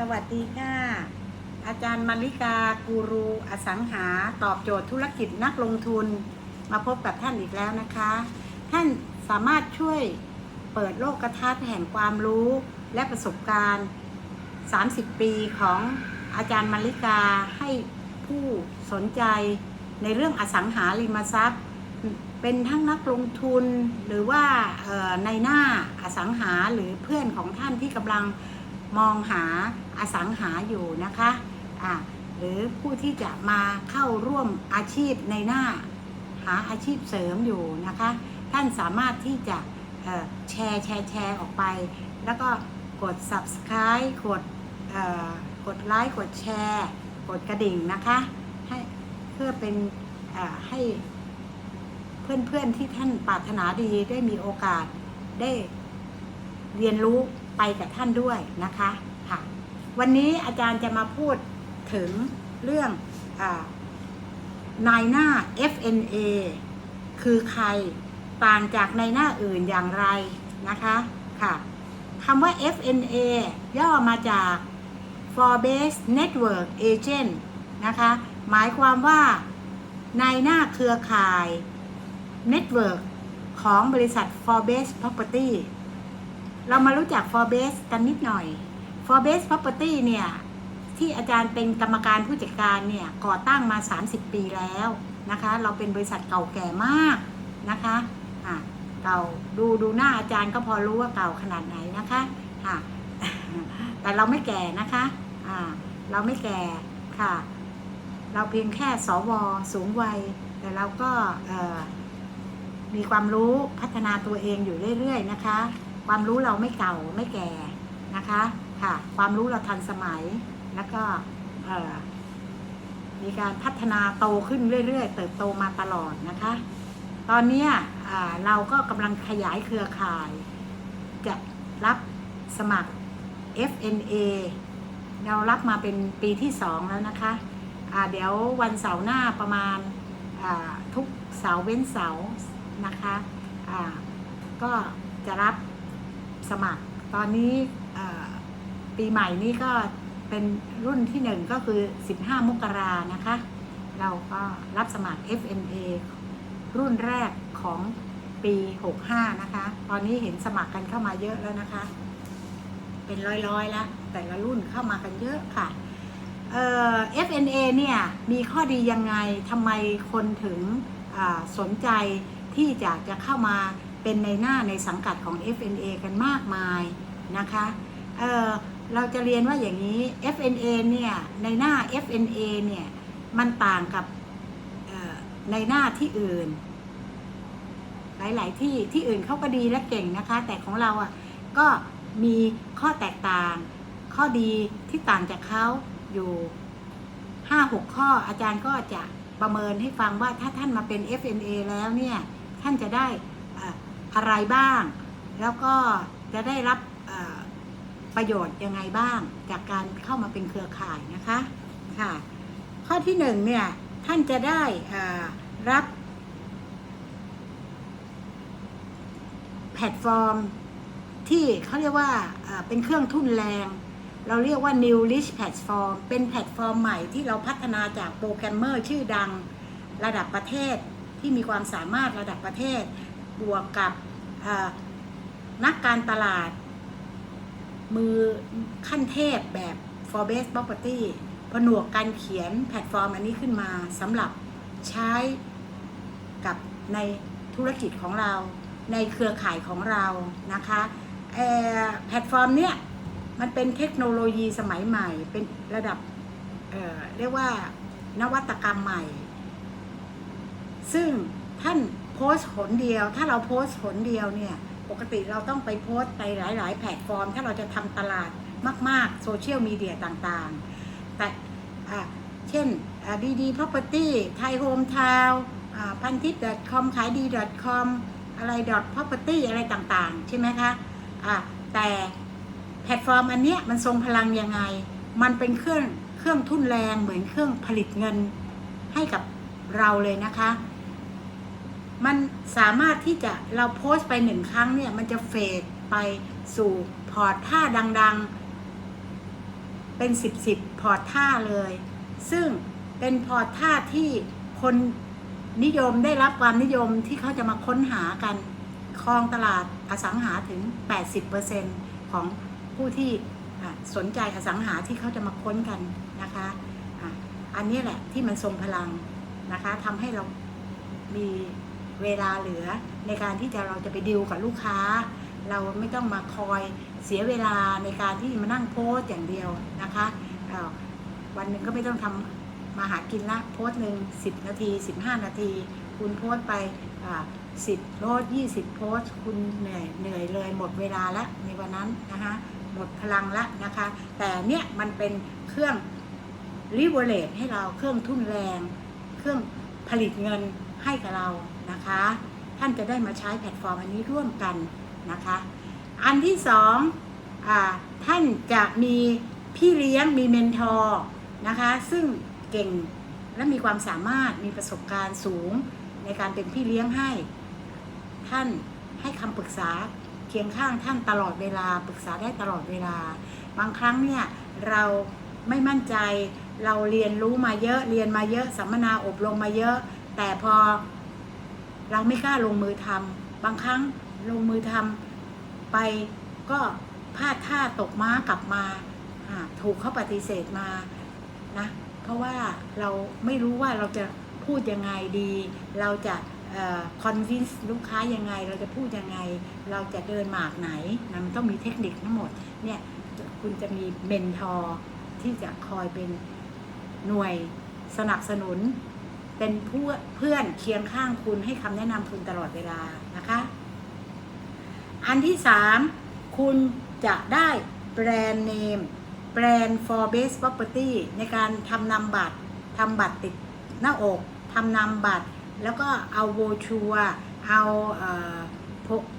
สวัสดีค่ะ อาจารย์มาริกากูรูอสังหาตอบโจทย์ธุรกิจนักลงทุนมาพบกับท่านอีกแล้วนะคะ ท่านสามารถช่วยเปิดโลกทัศน์แห่งความรู้และประสบการณ์ 30 ปีของอาจารย์มาริกาให้ผู้สนใจในเรื่องอสังหาริมทรัพย์ เป็นทั้งนักลงทุนหรือว่าในหน้าอสังหาหรือเพื่อนของท่านที่กำลัง มองหาอสังหาอยู่นะคะอ่าหรือผู้ที่จะมาเข้าร่วมอาชีพในหน้า หาอาชีพเสริมอยู่นะคะ ท่านสามารถที่จะแชร์แชร์แชร์ออกไป แล้วก็กด subscribe กดกดไลค์กดแชร์ กดกระดิ่งนะคะให้เพื่อเป็นให้เพื่อนๆที่ท่านปรารถนาดีได้มีโอกาสได้เรียนรู้ ไปกับท่านด้วยนะคะค่ะวันนี้อาจารย์จะมาพูดถึงเรื่องอนายหน้า FNA คือใครต่างจากในายหน้าอื่นอย่างไรนะคะค่ะคำว่า FNA ย่อมาจาก Forbes Network Agent นะคะ หมายความว่านายหน้าเครือข่ายเน็ตเวิร์กของบริษัท Forbes Property เรามารู้จัก Forbes กันนิดหน่อย Forbes Property เนี่ยที่อาจารย์เป็นกรรมการผู้จัดการเนี่ยก่อตั้งมา 30 ปีแล้วนะคะ เราเป็นบริษัทเก่าแก่มากนะคะอะเก่าดูดูหน้าอาจารย์ก็พอรู้ว่าเก่าขนาดไหนนะคะค่ะแต่เราไม่แก่นะคะอ่าเราไม่แก่ค่ะ เราเพียงแค่สวสูงวัย แต่เราก็มีความรู้พัฒนาตัวเองอยู่เรื่อยๆนะคะ ความรู้เราไม่เก่าไม่แก่นะคะค่ะ ความรู้เราทันสมัยแล้วก็มีการพัฒนาโตขึ้นเรื่อย ๆ เติบโตมาตลอดนะคะ ตอนนี้เราก็กำลังขยายเครือข่าย จะรับสมัคร FNA เรารับมาเป็นปีที่สองแล้วนะคะเดี๋ยววันเสาร์หน้าประมาณาทุกเสาร์เว้นเสาร์นะคะก็จะรับ สมัคร ตอนนี้ปีใหม่นี้ก็เป็นรุ่นที่หนึ่งก็คือ 15 มกรานะคะ เราก็รับสมัคร FNA รุ่นแรกของปี 65 นะคะ ตอนนี้เห็นสมัครกันเข้ามาเยอะแล้วนะคะ เป็นร้อยๆ แล้ว แต่ละรุ่นเข้ามากันเยอะค่ะเอ่อ FNA เนี่ยมีข้อดียังไงทำไมคนถึงสนใจที่จะจะเข้ามา เป็นในหน้าในสังกัดของ FNA กันมากมายนะคะเออเราจะเรียนว่าอย่างนี้ FNA เนี่ยในหน้า FNA เนี่ยมันต่างกับในหน้าที่อื่น หลาย ๆ ที่ที่อื่นเขาก็ดีและเก่งนะคะ แต่ของเราอะก็มีข้อแตกต่าง ข้อดีที่ต่างจากเขาอยู่5-6ข้ออาจารย์ก็จะประเมินให้ฟังว่าถ้าท่านมาเป็น FNA แล้วเนี่ย ท่านจะได้ อะไรบ้าง แล้วก็จะได้รับประโยชน์ยังไงบ้าง จากการเข้ามาเป็นเครือข่ายนะคะค่ะข้อที่หนึ่งเนี่ยท่านจะได้รับแพลตฟอร์มที่เขาเรียกว่าเป็นเครื่องทุนแรง เราเรียกว่า New Rich Platform เป็นแพลตฟอร์มใหม่ที่เราพัฒนาจากโปรแกรมเมอร์ชื่อดังระดับประเทศที่มีความสามารถระดับประเทศ บวกกับนักการตลาด มือขั้นเทพแบบ Forbes Property ผนวกการเขียนแพลตฟอร์มอันนี้ขึ้นมาสำหรับใช้กับในธุรกิจของเรา ในเครือข่ายของเรานะคะแพลตฟอร์มเนี้ยมันเป็นเทคโนโลยีสมัยใหม่ เป็นระดับเเรียกว่านวัตกรรมใหม่ ซึ่ง ท่านโพสต์หนเดียว ถ้าเราโพสต์หนเดียวเนี่ย ปกติเราต้องไปโพสต์ไปหลาย ๆ แพลตฟอร์ม ถ้าเราจะทำตลาดมาก ๆ โซเชียลมีเดียต่างๆ แต่เช่นดีดีพ property ไทยโฮมทาวพันทิป .com ขายดี .com อะไร .property อะไรต่าง ๆ ใช่ไหมคะะแต่แพลตฟอร์มอันเนี้ยมันทรงพลังยังไง มันเป็นเครื่องเครื่องทุ่นแรงเหมือนเครื่องผลิตเงินให้กับเราเลยนะคะ มันสามารถที่จะเราโพสต์ไปหนึ่งครั้งเนี่ย มันจะเฟดไปสู่พอร์ตถ้าดังๆ เป็นสิบสิบพอร์ตท่าเลย ซึ่งเป็นพอร์ตท่าที่คนนิยมได้รับความนิยมที่เขาจะมาค้นหากันครองตลาดอสังหาถึง 80%ของผู้ที่สนใจอสังหาที่เขาจะมาค้นกันนะคะอ,ะอันนี้แหละที่มันทรงพลังนะคะทำให้เรามี เวลาเหลือในการที่จะเราจะไปดิวกับลูกค้า เราไม่ต้องมาคอยเสียเวลาในการที่มานั่งโพสต์อย่างเดียวนะคะวันหนึ่งก็ไม่ต้องทำมาหากินละโพสต์หนึ่ง10 นาที 15 นาที คุณโพสต์ไปสิบโพสยี่สิบโพสคุณเหนื่อยเหนื่อยเลยหมดเวลาละในวันนั้นนะคะหมดพลังละนะคะ แต่เนี่ยมันเป็นเครื่องรีเวลเลตให้เราเครื่องทุ่นแรง เครื่องผลิตเงินให้กับเรา นะคะ ท่านจะได้มาใช้แพลตฟอร์มอันนี้ร่วมกันนะคะ อันที่สองอท่านจะมีพี่เลี้ยงมีเมนทอร์นะคะ ซึ่งเก่งและมีความสามารถมีประสบการณ์สูงในการเป็นพี่เลี้ยงให้ ท่านให้คำปรึกษาเคียงข้างท่านตลอดเวลาปรึกษาได้ตลอดเวลา บางครั้งเนี่ยเราไม่มั่นใจเราเรียนรู้มาเยอะเรียนมาเยอะสัมมนาอบรมมาเยอะ แต่พอ เราไม่กล้าลงมือทำบางครั้งลงมือทำไปก็พลาดท่าตกม้ากลับมาอ่าถูกเขาปฏิเสธมานะเพราะว่าเราไม่รู้ว่าเราจะพูดยังไงดี เราจะคอนวินส์ลูกค้ายังไง เราจะพูดยังไง เราจะเดินหมากไหนนะมันต้องมีเทคนิคทั้งหมดเนี่ยคุณจะมีเมนทอร์ที่จะคอยเป็นหน่วยสนับสนุน เป็นเพื่อเพื่อนเคียงข้างคุณให้คำแนะนำคุณตลอดเวลานะคะ อันที่สามคุณจะได้แบรนด์เนมแบรนด์ for base property ในการทำนำบัตรทำบัตรติดหน้าอกทำนำบัตร แล้วก็เอาโวชัวเอา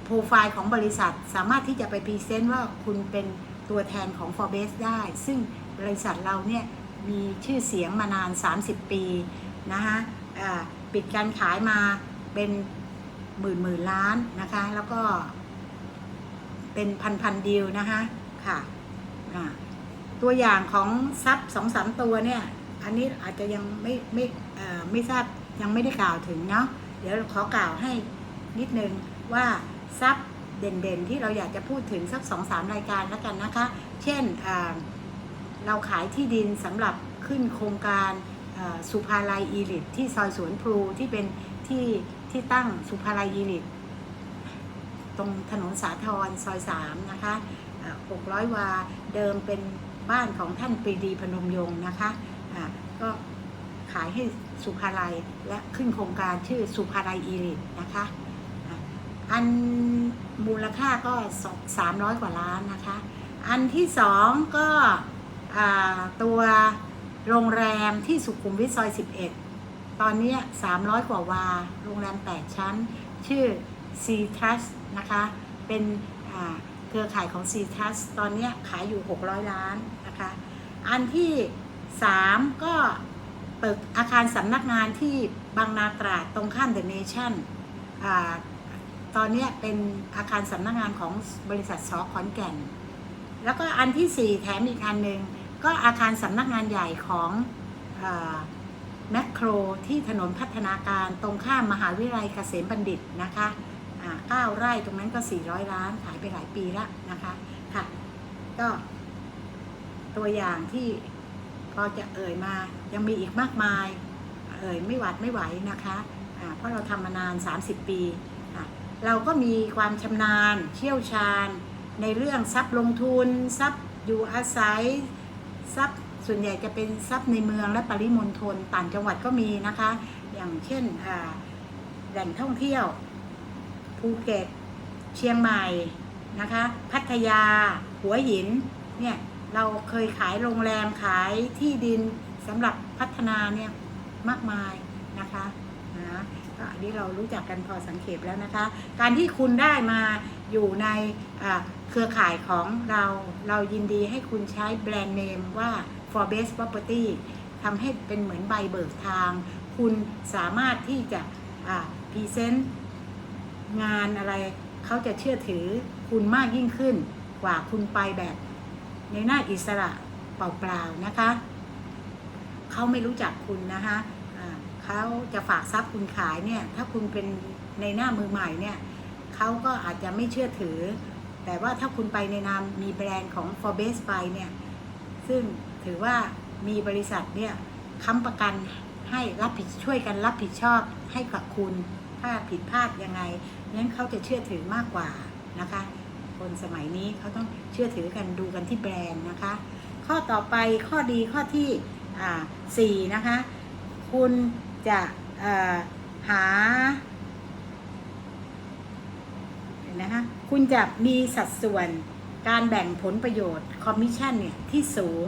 โปรไฟล์ของบริษัท สามารถที่จะไปพรีเซนต์ว่าคุณเป็นตัวแทนของ for base ได้ ซึ่งบริษัทเราเนี่ยมีชื่อเสียงมานาน 30 ปี นะคะปิดการขายมาเป็นหมื่นหมื่นล้านนะคะ แล้วก็เป็นพันพันดีลนะคะค่ะตัวอย่างของซับสองสามตัวเนี่ย อันนี้อาจจะยังไม่ไม่ไม่ทราบยังไม่ได้กล่าวถึงเนาะเดี๋ยวขอกล่าวให้นิดนึงว่าซับเด่นๆ ที่เราอยากจะพูดถึงสักสองสามรายการแล้วกันนะคะ เช่นเราขายที่ดินสำหรับขึ้นโครงการ สุภาลัยอีลิตที่ซอยสวนพลูที่เป็นที่ที่ตั้งสุภาลัยอีลิตตรงถนนสาทรซอยสามนะคะหกร้อยวาเดิมเป็นบ้านของท่านปรีดีพนมยงค์นะคะะก็ขายให้สุภาลัยและขึ้นโครงการชื่อสุภาลัยอีริตนะคะอันมูลค่าก็สามร้อยกว่าล้านนะคะ อันที่สองก็ตัว โรงแรมที่สุขุมวิทซอย 11 ตอนนี้ 300 กว่าวา โรงแรม 8 ชั้น ชื่อ C Trust นะคะ เป็นเครือข่ายของ C Trust ตอนนี้ขายอยู่ 600 ล้านนะคะ อันที่ 3 ก็ตึกอาคารสำนักงานที่บางนาตราดตรงข้าม The Nation อตอนนี้เป็นอาคารสำนักงานของบริษัทสอขอนแก่น แล้วก็อันที่ 4 แถมอีกอันหนึ่ง ก็อาคารสำนักงานใหญ่ของแมคโครที่ถนนพัฒนาการตรงข้ามมหาวิทยาลัยเกษมบัณฑิตนะคะอ่าเก้าไร่ตรงนั้นก็ 400 ล้านขายไปหลายปีแล้วนะคะค่ะก็ตัวอย่างที่พอจะเอ่ยมายังมีอีกมากมาย เอ่ยไม่หวัดไม่ไหวนะคะอ่าเพราะเราทำมานาน 30 ปีเราก็มีความชำนาญเชี่ยวชาญในเรื่องทรัพย์ลงทุนทรัพย์อยู่อาศัย ทรัพย์ส่วนใหญ่จะเป็นทรัพย์ในเมืองและปริมณฑลต่างจังหวัดก็มีนะคะ อย่างเช่นแหล่งท่องเที่ยวภูเก็ตเชียงใหม่นะคะ พัทยา หัวหินเนี่ยเราเคยขายโรงแรมขายที่ดินสำหรับพัฒนาเนี่ยมากมายนะคะ นะก็อันนี้เรารู้จักกันพอสังเขปแล้วนะคะ การที่คุณได้มาอยู่ในเครือข่ายของเรา เรายินดีให้คุณใช้แบรนด์เนมว่า for best property ทำให้เป็นเหมือนใบเบิกทาง คุณสามารถที่จะพรีเซนต์งานอะไร เขาจะเชื่อถือคุณมากยิ่งขึ้น กว่าคุณไปแบบในหน้าอิสระเปล่าๆนะคะ เขาไม่รู้จักคุณนะคะ เขาจะฝากทรัพย์คุณขายเนี่ย ถ้าคุณเป็นในหน้ามือใหม่เนี่ยเขาก็อาจจะไม่เชื่อถือ แต่ว่าถ้าคุณไปในนามมีแบรนด์ของ Forbes ไปเนี่ย ซึ่งถือว่ามีบริษัทเนี่ยค้ำประกันให้รับผิดช่วยกันรับผิดชอบให้กับคุณถ้าผิดพลาดยังไงนั้นเขาจะเชื่อถือมากกว่านะคะ คนสมัยนี้เขาต้องเชื่อถือกันดูกันที่แบรนด์นะคะ ข้อต่อไปข้อดีข้อที่สี่นะคะ คุณ จะหาเห็นนะคะคุณจะมีสัดส่วนการแบ่งผลประโยชน์คอมมิชชั่นเนี่ยที่สูง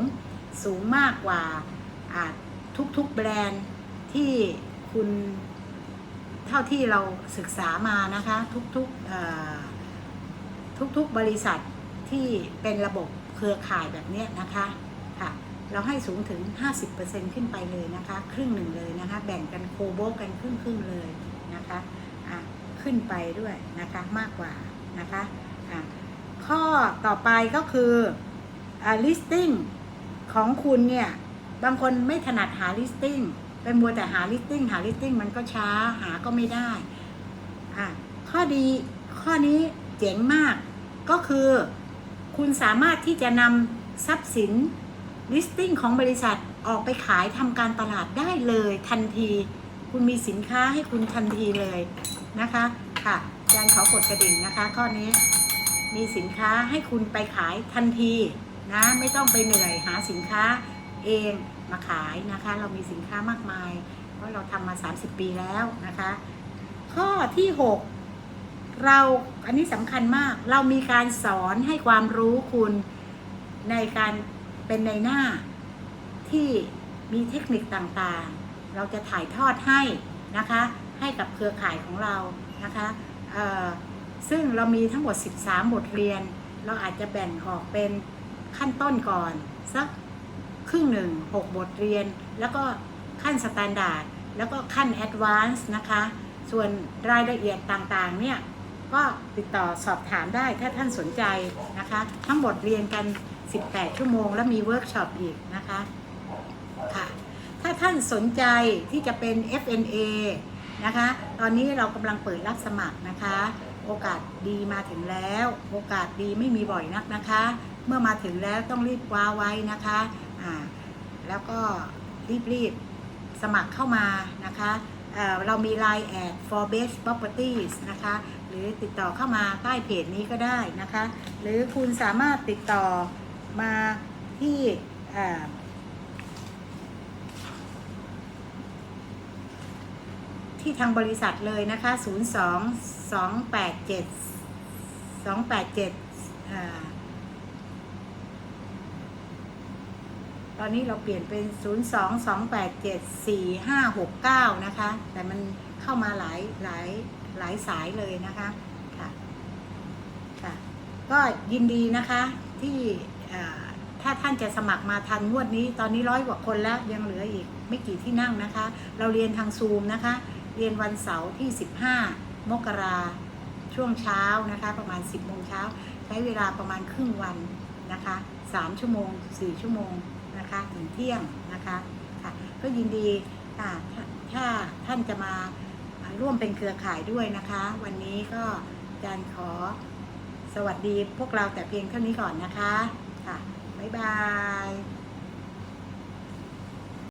สูงมากกว่าทุกๆแบรนด์ที่คุณเท่าที่เราศึกษามานะคะ ทุกๆทุกๆบริษัทที่เป็นระบบเครือข่ายแบบเนี้ยนะคะค่ะ เราให้สูงถึง 50%ขึ้นไปเลยนะคะ ครึ่งหนึ่งเลยนะคะ แบ่งกันโคโบกันครึ่งครึ่งเลยนะคะอะขึ้นไปด้วยนะคะมากกว่านะคะอะข้อต่อไปก็คืออ่า listing ของคุณเนี่ย บางคนไม่ถนัดหา listing เป็นมัวแต่หา listing หา listing มันก็ช้าหาก็ไม่ได้อะข้อดีข้อนี้เจ๋งมากก็คือ คุณสามารถที่จะนำทรัพย์สิน listing ของบริษัทออกไปขายทำการตลาดได้เลยทันที คุณมีสินค้าให้คุณทันทีเลยนะคะค่ะอาจารย์ขอกดกระดิ่งนะคะข้อนี้มีสินค้าให้คุณไปขายทันทีนะไม่ต้องไปเหนื่อยหาสินค้าเองมาขายนะคะ เรามีสินค้ามากมาย เพราะเราทำมา 30 ปีแล้วนะคะ ข้อที่ 6 เราอันนี้สำคัญมาก เรามีการสอนให้ความรู้คุณในการ เป็นในหน้าที่มีเทคนิคต่างๆ เราจะถ่ายทอดให้นะคะ ให้กับเครือข่ายของเรานะคะซึ่งเรามีทั้งหมด 13 บทเรียน เราอาจจะแบ่งออกเป็นขั้นต้นก่อน สักครึ่งหนึ่ง 6 บทเรียน แล้วก็ขั้นสแตนดาร์ดแล้วก็ขั้นแอดวานซ์นะคะ ส่วนรายละเอียดต่างๆ เนี่ย ก็ติดต่อสอบถามได้ถ้าท่านสนใจนะคะ ทั้งหมดเรียนกัน 18 ชั่วโมง แล้วมีเวิร์กช็อปอีกนะคะค่ะถ้าท่านสนใจที่จะเป็น FNA นะคะ ตอนนี้เรากำลังเปิดรับสมัครนะคะ โอกาสดีมาถึงแล้ว โอกาสดีไม่มีบ่อยนักนะคะ เมื่อมาถึงแล้วต้องรีบคว้าไว้นะคะอ่าแล้วก็รีบๆสมัครเข้ามานะคะเเรามี Line แอด for best properties นะคะ หรือติดต่อเข้ามาใต้เพจนี้ก็ได้นะคะ หรือคุณสามารถติดต่อ มาที่ที่ทางบริษัทเลยนะคะ 0 2 2 8 7 2 8 7เอ่อตอนนี้เราเปลี่ยนเป็น 0 2 2 8 7 4 5 6 9 นะคะ แต่มันเข้ามาหลายหลายหลายสายเลยนะคะ ค่ะ ค่ะ ก็ยินดีนะคะที่ ถ้าท่านจะสมัครมาทันงวดนี้ ตอนนี้ร้อยกว่าคนแล้วยังเหลืออีกไม่กี่ที่นั่งนะคะ เราเรียนทางซูมนะคะ เรียนวันเสาร์ที่ 15 มกราช่วงเช้านะคะ ประมาณ 10โมงเช้า ใช้เวลาประมาณครึ่งวันนะคะ3ชั่วโมง 4 ชั่วโมงนะคะถึงเที่ยงนะคะค่ะก็ยินดีค่ะถ้าท่านจะมาร่วมเป็นเครือข่ายด้วยนะคะ วันนี้ก็อาจารย์ขอสวัสดีพวกเราแต่เพียงเท่านี้ก่อนนะคะ ค่ะ บ๊ายบาย